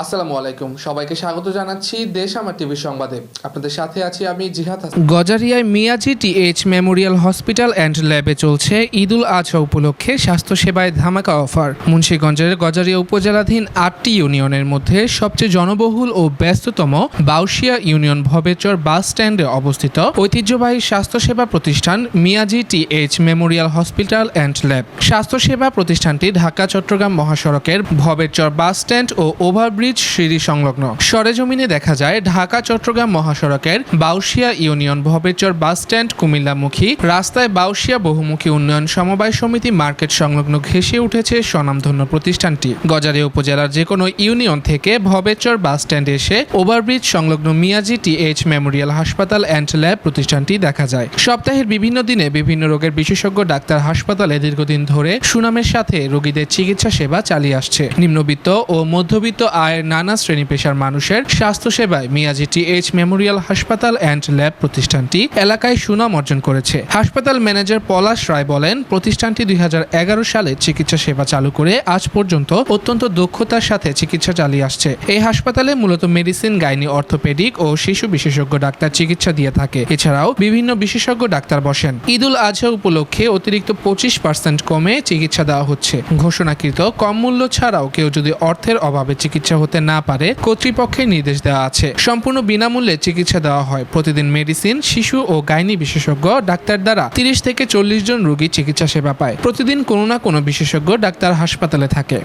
আসসালামু আলাইকুম। সবাইকে স্বাগত জানাচ্ছি দেশ আমার টিভি সংবাদে। আপনাদের সাথে আছি আমি Jihad Hasan. গজারিয়ায় Miaji TH memorial hospital and ল্যাবে চলছে ঈদুল আজহা উপলক্ষে স্বাস্থ্যসেবায় ধামাকা অফার। মুন্সীগঞ্জের গজারিয়া উপজেলাধীন আটটি ইউনিয়নের মধ্যে সবচেয়ে জনবহুল ও ব্যস্ততম বাউশিয়া ইউনিয়ন ভবেচর বাস স্ট্যান্ডে অবস্থিত ঐতিহ্যবাহী স্বাস্থ্যসেবা প্রতিষ্ঠান Miaji TH memorial hospital and lab. স্বাস্থ্যসেবা প্রতিষ্ঠানটি ঢাকা, চট্টগ্রাম মহাসড়কের ভবেচর বাস স্ট্যান্ড ও ওভারব্রিজ সিঁড়ি সংলগ্ন। সরেজমিনে দেখা যায় ঢাকা, চট্টগ্রাম মহাসড়কের Baushia union Bhabechar bus stand কুমিল্লামুখী। রাস্তায় বাউশিয়া বহুমুখী উন্নয়ন সমবায় সমিতি মার্কেট সংলগ্ন ঘেঁষে উঠেছে স্বনামধন্য প্রতিষ্ঠানটি। গজারিয়া উপজেলার যে কোনো ইউনিয়ন থেকে ভবেচর বাস স্ট্যান্ডে এসে ওভারব্রিজ সংলগ্ন মিয়াজি টিএইচ মেমোরিয়াল হাসপাতাল অ্যান্ড ল্যাব প্রতিষ্ঠানটি দেখা যায়। সপ্তাহের বিভিন্ন দিনে বিভিন্ন রোগের বিশেষজ্ঞ ডাক্তার হাসপাতালে দীর্ঘদিন ধরে সুনামের সাথে রোগীদের চিকিৎসা সেবা চালিয়ে আসছে। নিম্নবিত্ত ও মধ্যবিত্ত আয়ের নানা শ্রেণি পেশার মানুষের স্বাস্থ্যসেবায় মিয়াজি টিএইচ মেমোরিয়াল হাসপাতাল অ্যান্ড ল্যাব প্রতিষ্ঠানটি এলাকায় সুনাম অর্জন করেছে। হাসপাতাল ম্যানেজার পলাশ রায় বলেন, প্রতিষ্ঠানটি দুই সালে চিকিৎসা সেবা চালু করে আজ পর্যন্ত অত্যন্ত দক্ষতার সাথে চিকিৎসা চালিয়ে আসছে। এই হাসপাতালে মূলত মেডিসিন, গাইনি, অর্থোপেডিক ও শিশু বিশেষজ্ঞ ডাক্তার চিকিৎসা দিয়ে থাকে। এছাড়াও বিভিন্ন বিশেষজ্ঞ ডাক্তার বসেন। ঈদুল আজহা উপলক্ষে অতিরিক্ত পঁচিশ পার্সেন্ট কমে চিকিৎসা দেওয়া হচ্ছে। ঘোষণাকৃত কম মূল্য ছাড়াও কেউ যদি অর্থের অভাবে চিকিৎসা হতে না পারে, কর্তৃপক্ষের নির্দেশ দেওয়া আছে। সম্পূর্ণ বিনামূল্যে চিকিৎসা দেওয়া হয়। প্রতিদিন মেডিসিন, শিশু ও গাইনি বিশেষজ্ঞ, ডাক্তার দ্বারা তিরিশ থেকে চল্লিশ জন রোগী চিকিৎসা সেবা পায়। প্রতিদিন কোনো না কোনো বিশেষজ্ঞ ডাক্তার হাসপাতালে থাকে।